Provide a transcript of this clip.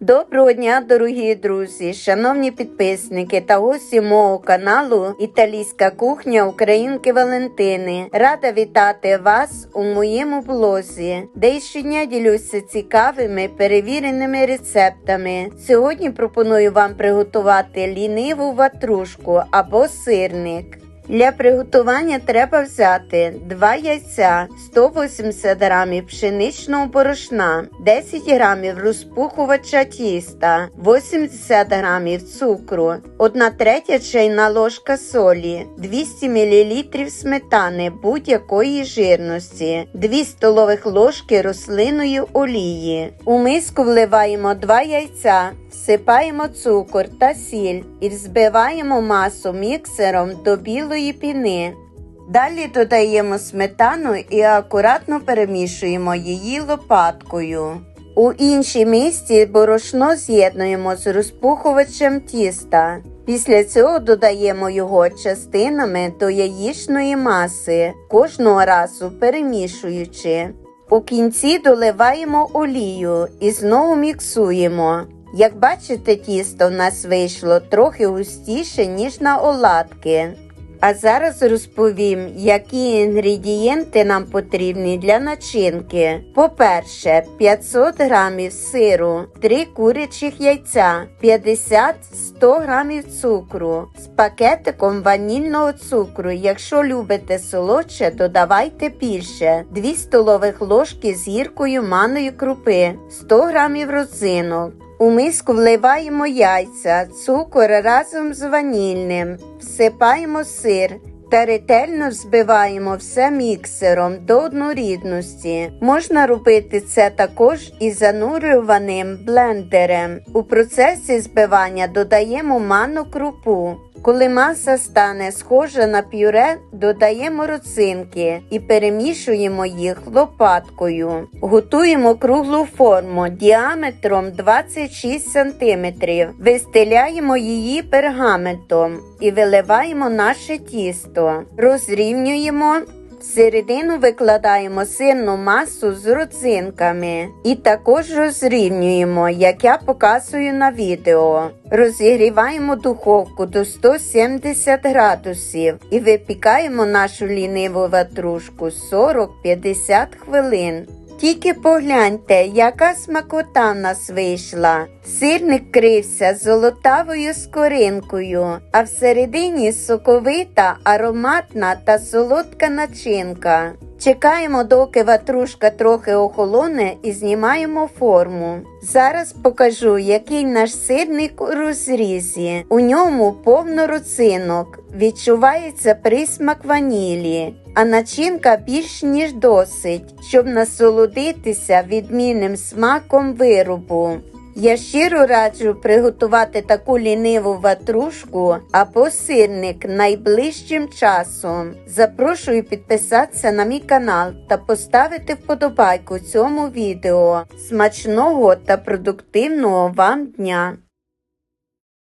Доброго дня, дорогі друзі, шановні підписники та гості мого каналу Італійська кухня Українки Валентини. Рада вітати вас у моєму блозі, де щодня ділюся цікавими перевіреними рецептами. Сьогодні пропоную вам приготувати ліниву ватрушку або сирник. Для приготування треба взяти 2 яйця, 180 г пшеничного борошна, 10 г розпухувача тіста, 80 г цукру, 1 третя чайна ложка солі, 200 мл сметани будь-якої жирності, 2 столових ложки рослинної олії. У миску вливаємо 2 яйця, всипаємо цукор та сіль і взбиваємо масу міксером до білої піни. Далі додаємо сметану і акуратно перемішуємо її лопаткою. У іншій мисці борошно з'єднуємо з розпухувачем тіста. Після цього додаємо його частинами до яєчної маси, кожного разу перемішуючи. У кінці доливаємо олію і знову міксуємо. Як бачите, тісто в нас вийшло трохи густіше, ніж на оладки. А зараз розповім, які інгредієнти нам потрібні для начинки. По-перше, 500 грамів сиру, 3 курячих яйця, 50-100 грамів цукру з пакетиком ванільного цукру. Якщо любите солодше, додавайте більше, 2 столових ложки з гіркою маної крупи, 100 грамів розинок. У миску вливаємо яйця, цукор разом з ванільним, всипаємо сир та ретельно збиваємо все міксером до однорідності. Можна робити це також і занурюваним блендером. У процесі збивання додаємо ману крупу. Коли маса стане схожа на пюре, додаємо роцинки і перемішуємо їх лопаткою. Готуємо круглу форму діаметром 26 см. Вистеляємо її пергаментом і виливаємо наше тісто. Розрівнюємо. Всередину викладаємо сирну масу з родзинками і також розрівнюємо, як я показую на відео. Розігріваємо духовку до 170 градусів і випікаємо нашу ліниву ватрушку 40-50 хвилин. Тільки погляньте, яка смакота в нас вийшла. Сирник крився золотавою скоринкою, а всередині соковита, ароматна та солодка начинка. Чекаємо, доки ватрушка трохи охолоне і знімаємо форму. Зараз покажу, який наш сирник у розрізі. У ньому повно роцинок, відчувається присмак ванілі, а начинка більш ніж досить, щоб насолодитися відмінним смаком виробу. Я щиро раджу приготувати таку ліниву ватрушку або сирник найближчим часом. Запрошую підписатися на мій канал та поставити вподобайку цьому відео. Смачного та продуктивного вам дня!